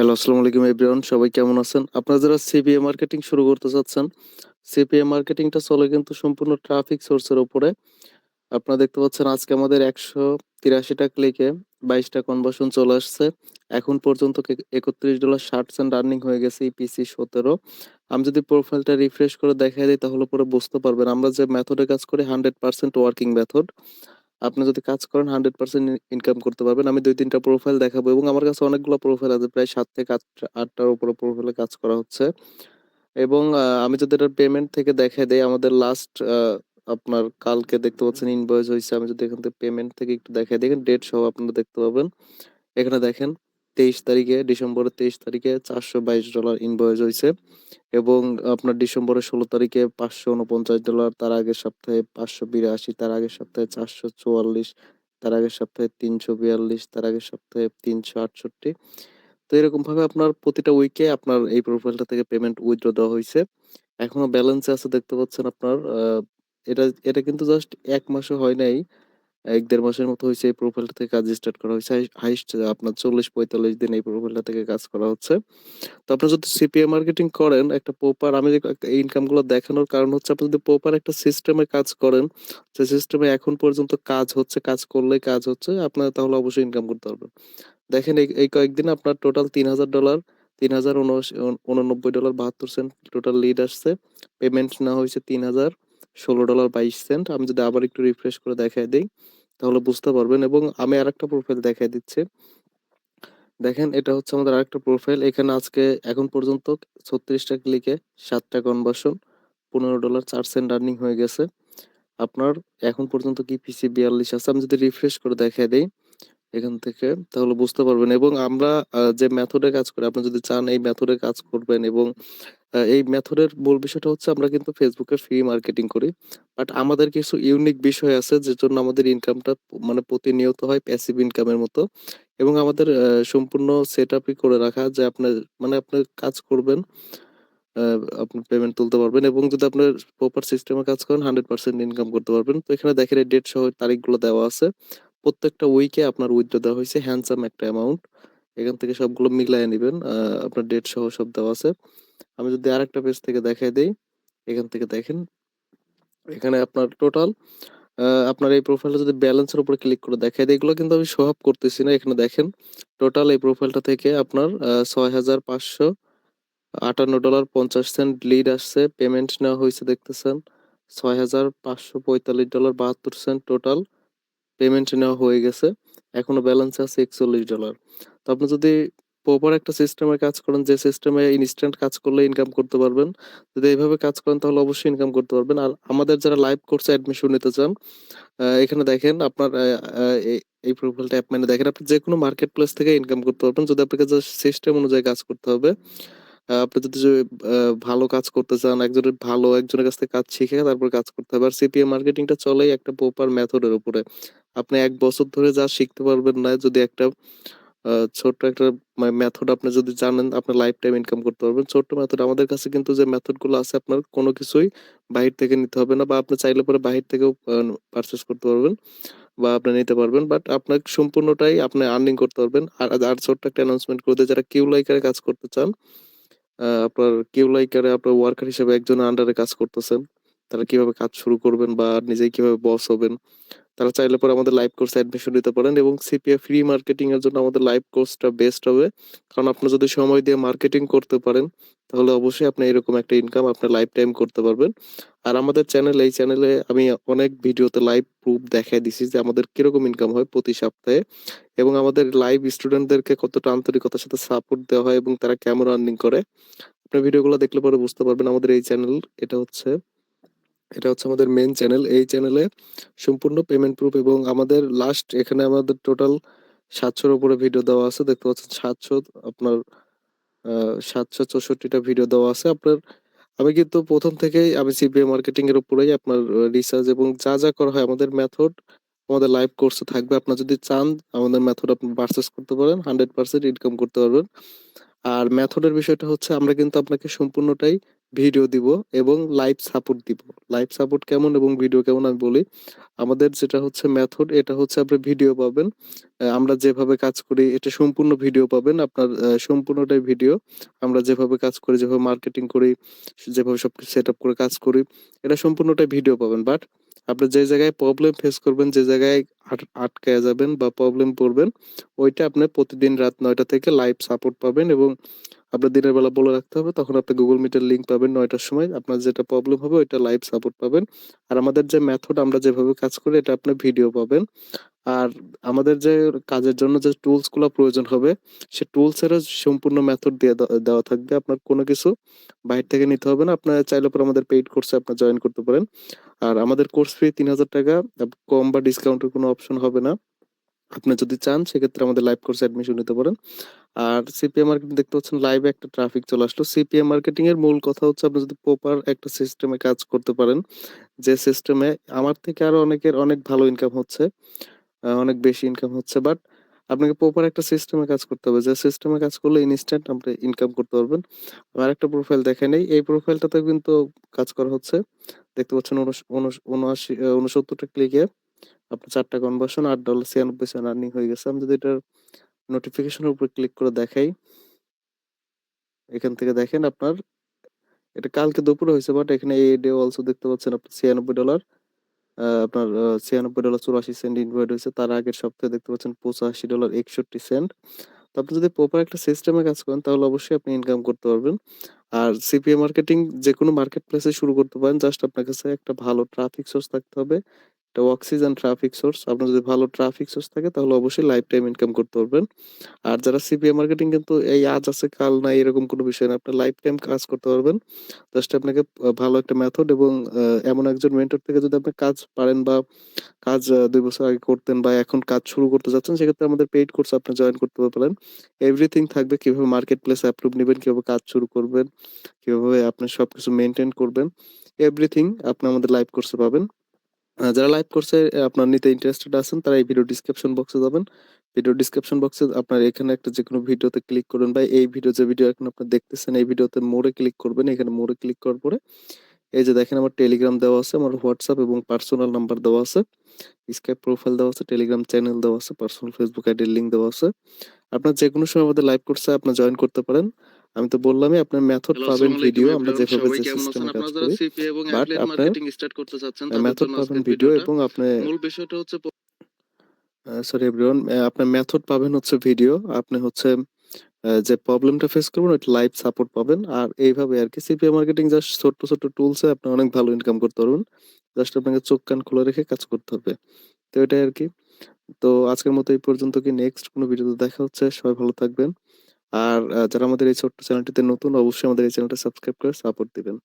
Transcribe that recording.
Hello, আসসালামু আলাইকুম everyone. সবাই কেমন আছেন? আপনারা যারা সিপিএ মার্কেটিং শুরু করতে চাচ্ছেন, সিপিএ মার্কেটিংটা চলে কিন্তু সম্পূর্ণ ট্রাফিক সোর্স এর উপরে। আপনারা দেখতে পাচ্ছেন আজকে আমাদের ১৮৩ টা ক্লিকে ২২ টা কনভার্সন চলে আসছে। এখন পর্যন্ত কে $৩১.৬০ আর্নিং হয়ে গেছে ইপিসি ১৭ আমি যদি প্রোফাইলটা রিফ্রেশ করে দেখায় দেই তাহলে পরে বুঝতে পারবেন। আমরা যে মেথডে কাজ করি 100% ওয়ার্কিং মেথড। আপনি যদি কাজ করেন 100% ই ইনকাম করতে পারবেন। আমি ২-৩ টা প্রোফাইল দেখাবো এবং আমার কাছে অনেকগুলো প্রোফাইল আছে। প্রায় সাত থেকে ৮ টা ৮ টার উপরে প্রোফাইলে কাজ করা হচ্ছে। এবং আমি যদি এটার পেমেন্ট থেকে দেখায় দেয় আমাদের লাস্ট আপনার কালকে দেখতে পাচ্ছেন ইনভয়েস হইছে। আমি যদি এখান থেকে পেমেন্ট থেকে একটু দেখায় দেখেন ডেট সহ আপনারা দেখতে পাবেন। এখানে দেখেন ২৩ তারিখে, ডিসেম্বরের ২৩ তারিখে $৪২২ ইনভয়েস হয়েছে এবং আপনার ডিসেম্বরের ষোলো তারিখে $৫৪৯ তার আগের সপ্তাহে ৫৮২ তার আগের সপ্তাহে ৪৪৪ তার আগের সপ্তাহে ৩৪২ তার আগের সপ্তাহে ৩৬৮ তো এরকমভাবে আপনার প্রতিটা উইকে আপনার এই প্রোফাইলটা থেকে পেমেন্ট উইথড্র দেওয়া হয়েছে এখনও ব্যালেন্সে আছে, দেখতে পাচ্ছেন আপনার এটা এটা কিন্তু জাস্ট এক মাসও হয় নাই। ১-১.৫ মাসের মতো হয়েছে এই প্রোফাইলটা থেকে কাজ স্টার্ট করা হয়েছে হাইস্ট আপনার ৪০-৪৫ দিন এই প্রোফাইলটা থেকে কাজ করা হচ্ছে। তো আপনারা যদি সিপিএ মার্কেটিং করেন একটা প্রপার আমি এই ইনকামগুলো দেখানোর কারণ হচ্ছে আপনি যদি প্রপার একটা সিস্টেমে কাজ করেন, যে সিস্টেমে এখন পর্যন্ত কাজ হচ্ছে, কাজ করলেই কাজ হচ্ছে, আপনার তাহলে অবশ্যই ইনকাম করতে পারবেন। দেখেন এই এই কয়েকদিনে আপনার টোটাল $৩০০০ $৩০৮৯.৭২ টোটাল লিড আসছে। পেমেন্ট নেওয়া হইছে $৩০১৬.২২ আমি যদি আবার একটু রিফ্রেশ করে দেখাই দিই, তাহলে বুঝতে পারবেন এবং আমি আরেকটা প্রোফাইল দেখাই দিচ্ছি। দেখেন, এটা হচ্ছে আমাদের আরেকটা প্রোফাইল। এখানে আজকে, এখন পর্যন্ত ছত্রিশটা ক্লিকে সাতটা কনভার্সন পনেরো ডলার চার সেন্ট আর্নিং হয়ে গেছে। আপনার এখন পর্যন্ত কি পিসি ৪২ আছে। আমি যদি রিফ্রেশ করে দেখাই দেই এখান থেকে তাহলে বুঝতে পারবেন এবং আমরা যে মেথডে কাজ করি আপনি যদি চান এই মেথডে কাজ করবেন এবং এই মেথডের মূল বিষয়টা হচ্ছে আমরা কিন্তু ফেসবুকে ফ্রি মার্কেটিং করি। বাট আমাদের কিছু ইউনিক বিষয় আছে যে জন্য আমাদের ইনকামটা মানে প্রতিনিয়ত হয় প্যাসিভ ইনকামের মতো এবং আমাদের সম্পূর্ণ সেটআপই করে রাখা যে আপনার মানে আপনি কাজ করবেন, আপনি পেমেন্ট তুলতে পারবেন এবং যদি আপনার প্রপার সিস্টেমে কাজ করেন 100% ইনকাম করতে পারবেন। তো এখানে দেখেন ডেট সহ তারিখগুলো দেওয়া আছে। প্রত্যেকটা উইকে আপনার উইথড্র দেওয়া হয়েছে হ্যান্ডসাম একটা অ্যামাউন্ট। এখান থেকে সবগুলো মিলায়ে নিবেন। আপনার ডেট সহ সব দেওয়া আছে। আমি যদি আরেকটা পেজ থেকে দেখাই দেই, এখান থেকে দেখেন। এখানে আপনার টোটাল আপনার এই প্রোফাইলটা যদি ব্যালেন্সের উপরে ক্লিক করে দেখায় দেই, এগুলো কিন্তু আমি শো করতেছি না। এখানে দেখেন টোটাল এই প্রোফাইলটা থেকে আপনার ছয় হাজার পাঁচশো আটান্ন ডলার পঞ্চাশ সেন্ট লিড আসছে। পেমেন্ট নেওয়া হয়েছে দেখতেছেন $৬৫৪৫.৭২ টোটাল পেমেন্ট নেওয়া হয়ে গেছে। এখনও ব্যালেন্স আছে $৪১। তো আপনি যদি প্রপার একটা সিস্টেমে কাজ করেন যে সিস্টেমে ইনস্ট্যান্ট কাজ করলে ইনকাম করতে পারবেন। যদি এইভাবে কাজ করেন তাহলে অবশ্যই ইনকাম করতে পারবেন। আর আমাদের যারা লাইভ কোর্সে অ্যাডমিশন নিতে চান, এখানে দেখেন আপনার এই প্রোফাইলটা অ্যাপ মানে দেখেন আপনি যেকোনো মার্কেট প্লেস থেকে ইনকাম করতে পারবেন। যদি আপনাকে সিস্টেম অনুযায়ী কাজ করতে হবে। আপনি যদি যে আ ভালো কাজ করতে চান, একজনের ভালো একজনের কাছ থেকে কাজ শিখে তারপর কাজ করতে হবে। আর সিপিএ মার্কেটিংটা চলেই একটা প্রপার মেথডের উপরে। আপনি ১ বছর ধরে যা শিখতে পারবেন না যদি একটা আ ছোট্ট একটা মেথড আপনি যদি জানেন আপনার লাইফ টাইম ইনকাম করতে পারবেন। ছোট্ট মেথড আমাদের কাছে কিন্তু যে মেথডগুলো আছে আপনার কোনো কিছুই বাহির থেকে নিতে হবে না বা আপনি চাইলে পরে বাহির থেকেও আ পারচেজ করতে পারবেন বা আপনি নিতে পারবেন। বাট আপনার সম্পূর্ণটাই আপনি আর্নিং করতে পারবেন। আর আর ছোট্ট একটা অ্যানাউন্সমেন্ট করে যারা কিউ লাইকারে কাজ করতে চান, আ আপনার কেউ লাইকারে আপনার ওয়ার্কার হিসেবে একজনের আন্ডারে কাজ করতেছেন। তারা কীভাবে কাজ শুরু করবেন বা নিজেই কীভাবে বস হবেন। তারা চাইলে পরে আমাদের লাইভ কোর্সে অ্যাডমিশন নিতে পারেন এবং সিপিএ ফ্রি মার্কেটিং এর জন্য আমাদের লাইভ কোর্সটা বেস্ট হবে। কারণ আপনি যদি সময় দিয়ে মার্কেটিং করতে পারেন, তাহলে অবশ্যই আপনি এরকম একটা ইনকাম আপনার লাইফ টাইম করতে পারবেন। আর আমাদের চ্যানেল এই চ্যানেলে আমি অনেক ভিডিওতে লাইভ প্রুফ দেখায় দিছি যে আমাদের কীরকম ইনকাম হয় প্রতি সপ্তাহে এবং আমাদের লাইভ স্টুডেন্টদেরকে কতটা আন্তরিকতার সাথে সাপোর্ট দেওয়া হয় এবং তারা কেমন আর্নিং করে। আপনি ভিডিওগুলো দেখলে পরে বুঝতে পারবেন আমাদের এই চ্যানেল এটা হচ্ছে এটা হচ্ছে আমাদের মেন চ্যানেল। এই চ্যানেলে সম্পূর্ণ পেমেন্ট প্রুফ এবং আমাদের লাস্ট এখানে আমাদের টোটাল সাতশোর উপরে ভিডিও দেওয়া আছে। দেখতে পাচ্ছেন ৭০০ আপনার আ ৭৬৪ টা ভিডিও দেওয়া আছে। আপনার আমি কিন্তু প্রথম থেকেই আমি সিপিএ মার্কেটিং এর উপরেই আপনার রিসার্চ এবং যা, যা করা হয় আমাদের মেথড আমাদের লাইভ কোর্সে থাকবে। আপনারা যদি চান আমাদের মেথড আপনি পারচেজ করতে পারেন। 100% ইনকাম করতে পারবেন। আর মেথডের বিষয়টা হচ্ছে আমরা কিন্তু আপনাকে সম্পূর্ণটাই ভিডিও দিব এবং লাইভ সাপোর্ট দিব। লাইভ সাপোর্ট কেমন এবং ভিডিও কেমন আমি বলি। আমাদের যেটা হচ্ছে মেথড এটা হচ্ছে আপনি ভিডিও পাবেন। আমরা যেভাবে কাজ করি এটা সম্পূর্ণ ভিডিও পাবেন। আপনার সম্পূর্ণটাই ভিডিও। আমরা যেভাবে কাজ করি, যেভাবে মার্কেটিং করি, যেভাবে সবকিছু সেটআপ করে কাজ করি, এটা সম্পূর্ণটাই ভিডিও পাবেন। বাট আপনি যে জায়গায় প্রবলেম ফেস করবেন, যে জায়গায় আট আটকায়া যাবেন বা প্রবলেম পড়বেন, ওইটা আপনি প্রতিদিন রাত নয়টা থেকে লাইভ সাপোর্ট পাবেন এবং আপনার দিনের বেলা বলে রাখতে হবে। তখন আপনি গুগল Meet লিঙ্ক পাবেন নয়টার সময়। আপনার যেটা প্রবলেম হবে ওইটা লাইভ সাপোর্ট পাবেন। আর আমাদের যে মেথড আমরা যেভাবে কাজ করি এটা আপনি ভিডিও পাবেন। আর আমাদের যে কাজের জন্য যে টুলসগুলা প্রয়োজন হবে, সে টুলস এরও সম্পূর্ণ মেথড দিয়ে দেওয়া থাকবে। আপনার কোনো কিছু বাহির থেকে নিতে হবে না। আপনার চাইলে পরে আমাদের পেইড কোর্সে আপনি জয়েন করতে পারেন। আর আমাদের কোর্স ফি ৳৩,০০০ টাকা কম বা ডিসকাউন্টের কোনো অপশন হবে না। আপনি যদি চান সেক্ষেত্রে আমাদের লাইভ কোর্সে অ্যাডমিশন নিতে পারেন। আর সিপিএ মার্কেটিং দেখতে পাচ্ছেন লাইভে একটা ট্রাফিক চলে আসলো। সিপিএ মার্কেটিং এর মূল কথা হচ্ছে আপনি যদি প্রপার একটা সিস্টেমে কাজ করতে পারেন, যে সিস্টেমে আমার থেকে আরও অনেকের অনেক ভালো ইনকাম হচ্ছে, অনেক বেশি ইনকাম হচ্ছে। বাট আপনাকে প্রপার একটা সিস্টেমে কাজ করতে হবে। যে সিস্টেমে কাজ করলে ইনস্ট্যান্ট আপনি ইনকাম করতে পারবেন। আর একটা প্রোফাইল দেখাই নেই। এই প্রোফাইলটাতে কিন্তু কাজ করা হচ্ছে। দেখতে পাচ্ছেন উনআশি আ ৬৯ টা ক্লিকে আপনার ৪ টা কনভার্সন $৮.৯৬ আর্নিং হয়ে গেছে। আমি যদি এটার নোটিফিকেশন এর উপর ক্লিক করে দেখাই, এখান থেকে দেখেন আপনার, এটা কালকে দুপুরে হয়েছে বাট এখানে এই ডে অলসো দেখতে পাচ্ছেন আপনার $৯৬ আ আপনার আ $৯৬.৮৪ ইনভয়েড হয়েছে তার আগের সপ্তাহে দেখতে পাচ্ছেন $৮৫.৬১ তো আপনি যদি প্রপার একটা সিস্টেমে কাজ করেন, তাহলে অবশ্যই আপনি ইনকাম করতে পারবেন। আর সিপিএ মার্কেটিং যেকোনো মার্কেট প্লেসে শুরু করতে পারেন। জাস্ট আপনার কাছে একটা ভালো ট্রাফিক সোর্স থাকতে হবে। একটা অক্সিজেন ট্রাফিক সোর্স। আপনার যদি ভালো ট্রাফিক সোর্স থাকে তাহলে অবশ্যই লাইফ টাইম ইনকাম করতে পারবেন। আর যারা সিপিএ মার্কেটিং কিন্তু এই আজ আছে কাল নাই এরকম কোনো বিষয় না। আপনি লাইফ টাইম কাজ করতে পারবেন। জাস্ট আপনাকে ভালো একটা মেথড এবং এমন একজন মেন্টর থেকে যদি আপনি কাজ পারেন বা কাজ দুই বছর আগে করতেন বা এখন কাজ শুরু করতে যাচ্ছেন সেক্ষেত্রে আমাদের পেইড কোর্স আপনি জয়েন করতে পারেন। এভরিথিং থাকবে কীভাবে মার্কেট প্লেস অ্যাপ্রুভ নেবেন কীভাবে কাজ শুরু করবেন, কীভাবে আপনি সবকিছু মেইনটেইন করবেন। এভরিথিং আপনি আমাদের লাইভ কোর্সে পাবেন। যারা লাইভ কোর্সে আপনার নিতে ইন্টারেস্টেড আছেন তারা এই ভিডিও ডেসক্রিপশন বক্সে যাবেন। ভিডিও ডেসক্রিপশন বক্সে আপনার এখানে একটা যেকোনো ভিডিওতে ক্লিক করবেন বা এই ভিডিও যে ভিডিও এখন আপনি দেখতেছেন এই ভিডিওতে মোরে ক্লিক করবেন। এখানে মোরে ক্লিক করার পরে এই যে দেখেন আমার টেলিগ্রাম দেওয়া আছে, আমার হোয়াটসঅ্যাপ এবং পার্সোনাল নাম্বার দেওয়া আছে। স্কাইপ প্রোফাইল দেওয়া আছে, টেলিগ্রাম চ্যানেল দেওয়া আছে, পার্সোনাল ফেসবুক আইডির লিঙ্ক দেওয়া আছে। আপনার যেকোনো সময় আমাদের লাইভ কোর্সে আপনি জয়েন করতে পারেন। আমি তো বললামই আপনার মেথড পাবেন ভিডিও আমরা। যেভাবে যে? সিস্টেমে কাজ করি। এবং বাট আপনার মার্কেটিং স্টার্ট করতে চাচ্ছেন আ মেথড পাবেন ভিডিও এবং আপনি মূল বিষয়টা হচ্ছে সরি এভরিওয়ান অ্যা আপনার মেথড পাবেন হচ্ছে ভিডিও। আপনি হচ্ছে যে প্রবলেমটা ফেস করবেন ওইটা লাইভ সাপোর্ট পাবেন। আর এইভাবে আর কি সিপিএ মার্কেটিং জাস্ট ছোট্ট, ছোট্ট টুলসে আপনি অনেক ভালো ইনকাম করতে পারবেন। জাস্ট আপনাকে চোখ কান খোলা রেখে কাজ করতে হবে। তো এটাই আর কি তো আজকের মতো এই পর্যন্ত কি নেক্সট কোনো ভিডিওতে দেখা হচ্ছে। সবাই ভালো থাকবেন। আর যারা আমাদের এই ছোট্ট চ্যানেলটিতে নতুন, অবশ্যই আমাদের এই চ্যানেলটা সাবস্ক্রাইব করে সাপোর্ট দিবেন।